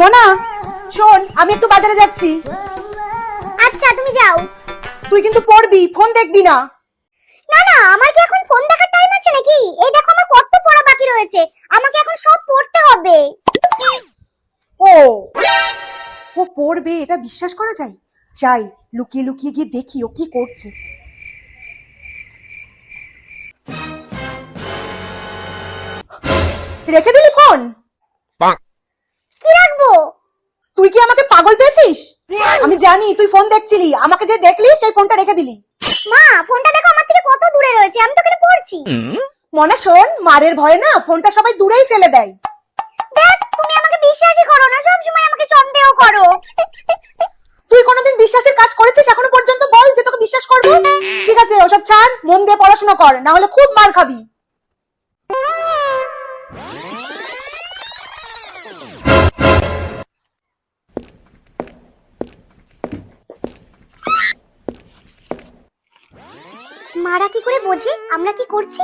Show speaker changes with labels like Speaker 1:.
Speaker 1: মোনা শোন আমি একটু বাজারে যাচ্ছি।
Speaker 2: আচ্ছা তুমি যাও।
Speaker 1: তুই কিন্তু পড়বি ফোন দেখবি না।
Speaker 2: না না আমার কি এখন ফোন দেখার টাইম আছে নাকি? এই দেখো আমার কত পড়া বাকি রয়েছে। আমাকে এখন সব পড়তে হবে।
Speaker 1: ও ও পড়বে এটা বিশ্বাস করা যায়? যাই লুকিয়ে লুকিয়ে গিয়ে দেখি ও কি করছে। রেখে দিলি ফোন
Speaker 2: কি রাখব
Speaker 1: তুই কি আমাকে পাগল পেয়েছিস? আমি জানি তুই ফোন দেখছিলি। আমাকে যে দেখলি সেই ফোনটা রেখে দিলি।
Speaker 2: মা ফোনটা দেখো আমার থেকে কত দূরে রয়েছে আমি তো এখানে পড়ছি।
Speaker 1: মনে শোন মারের ভয়ে না ফোনটা সবাই দূরেই ফেলে দেয়।
Speaker 2: দেখ তুমি আমাকে বিশ্বাসই করো না সব সময় আমাকে সন্দেহ করো।
Speaker 1: তুই কোনোদিন বিশ্বাসের কাজ করেছিস এখনও পর্যন্ত? বল যে তোকে বিশ্বাস করব। ঠিক আছে ওসব ছাড় মন দিয়ে পড়াশোনা কর না হলে খুব মার খাবি।
Speaker 2: মারা কি করে বোঝে? আমরা কি করছি?